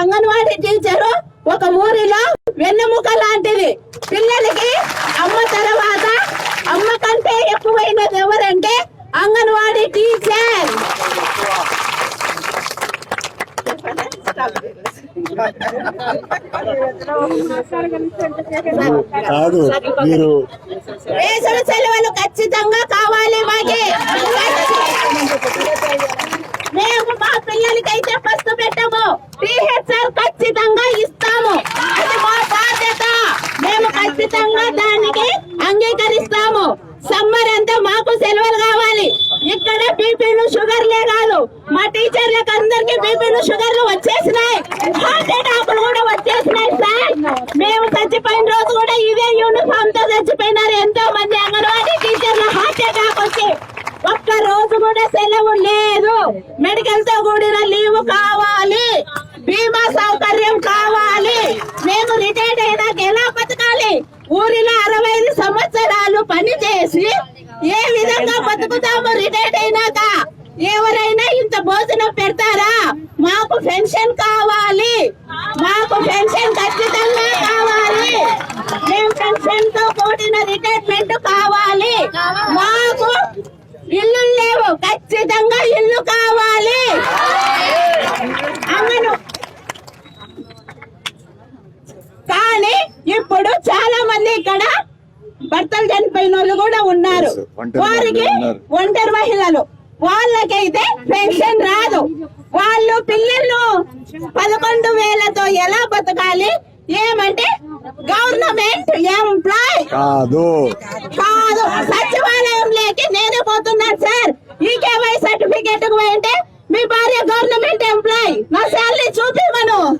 Anganwadi teacher ఒక ఊరిలో వెన్నెముక లాంటిది. పిల్లలకి అమ్మ తర్వాత అమ్మ కంటే ఎక్కువైనది ఎవరంటే అంగన్వాడీ టీచర్. కాదు మీరు వేసవి సెలవులు ఖచ్చితంగా కావాలి మాకి మేము మా పిల్లలకైతే ఫస్ట్ పెట్టము టీహెచ్ఆర్ ఖచ్చితంగా ఇస్తాము అది మా బాధ్యత మేము ఖచ్చితంగా దానికి అంగీకరిస్తాము సమ్మర్ అంతా మాకు సెలవులు కావాలి. ఇక్కడ బీపీలు షుగర్లే కాదు. మా టీచర్లకు అందరికి బీపీలు షుగర్లు వచ్చేసినాయి. హార్ట్ అటాకులు కూడా వచ్చేసినాయి సార్. మేము చచ్చిపోయిన రోజు కూడా ఇదే యూనిఫామ్తో చచ్చిపోయినారు ఎంతో మంది అంగన్వాడీ టీచర్లు. హార్ట్ అటాక్ వచ్చి ఒక్క రోజు కూడా సెలవు లేదు. మెడికల్తో కూడిన లీవ్ కావాలి బీమా సౌకర్యం కావాలి మేము రిటైర్డ్ అయినాక ఎలా బతకాలి ఊరిలో అరవై ఐదు సంవత్సరాలు పని చేసి ఏ విధంగా బతుకుతాము రిటైర్డ్ అయినాక ఎవరైనా ఇంత భోజనం పెడతారా? మాకు పెన్షన్ కావాలి. మాకు పెన్షన్ ఖచ్చితంగా కావాలి. మేము పెన్షన్తో కూడిన రిటైర్మెంట్ కావాలి. మాకు ఇల్లు లేవు. ఖచ్చితంగా ఇల్లు కావాలి అంగను కానీ ఇప్పుడు చాలా మంది ఇక్కడ భర్తలు చనిపోయిన వాళ్ళు కూడా ఉన్నారు. వారికి. ఒంటరి మహిళలు. వాళ్ళకైతే పెన్షన్ రాదు. వాళ్ళు పిల్లలు పదకొండు వేలతో ఎలా బతకాలి? ఏమంటే గవర్నమెంట్ ఎంప్లాయ్. కాదు. కాదు. సచివాలయంలోకి నేనే పోతున్నాను సార్. ఈ కేవై సర్టిఫికేట్ పోయింటే మీ భార్య గవర్నమెంట్ ఎంప్లాయ్. నా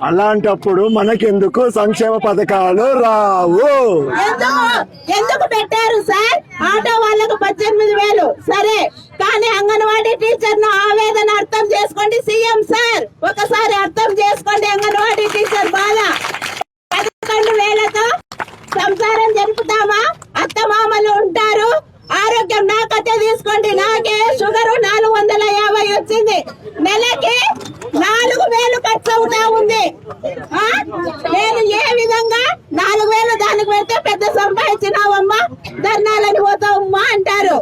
అలాంటప్పుడు మనకెందుకు సంక్షేమ పథకాలు రావు? ఎందుకు? పెట్టారు సార్? ఆటో వాళ్ళకు పద్దెనిమిది వేలు. సరే కానీ అంగన్వాడీ టీచర్ను ఆవేదన అర్థం చేసుకోండి సీఎం సార్. ఒకసారి అర్థం చేసుకోండి అంగన్వాడీ టీచర్ బాల. పదకొండు వేలతో సంసారం జరుపుతామా? అత్తమామలు ఉంటారు. ఆరోగ్యం నాకైతే తీసుకోండి. నాకే షుగర్ నాలుగు వందల యాభై వచ్చింది. నెలకి నాలుగు వేలు ఖర్చు అవుతా ఉంది ఆ? నేను ఏ విధంగా నాలుగు ధర్నాలకు వెళ్తే పెద్ద సంపాదించినావమ్మా. ధర్నాలని పోతావమ్మా అంటారు.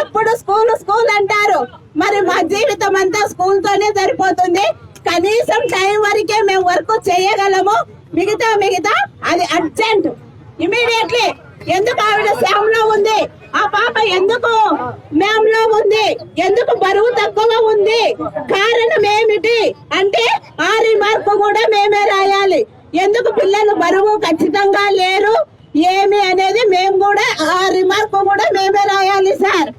ఎప్పుడు స్కూల్ స్కూల్ అంటారు. మరి మా జీవితం అంతా స్కూల్ తోనే సరిపోతుంది. కనీసం టైం వరకే మేము వర్క్ చేయగలము. మిగతా మిగతా అది అర్జెంట్. ఇమీడియట్లీ ఎందుకు ఆవిడ శ్యామ్ ఉంది? ఆ పాప ఎందుకు మేంలో ఉంది? ఎందుకు బరువు తక్కువ ఉంది? కారణం ఏమిటి? అంటే ఆ రిమార్క్ కూడా మేమే రాయాలి. ఎందుకు పిల్లలు బరువు ఖచ్చితంగా లేరు? ఏమి అనేది మేము కూడా ఆ రిమార్క్ కూడా మేమే రాయాలి సార్.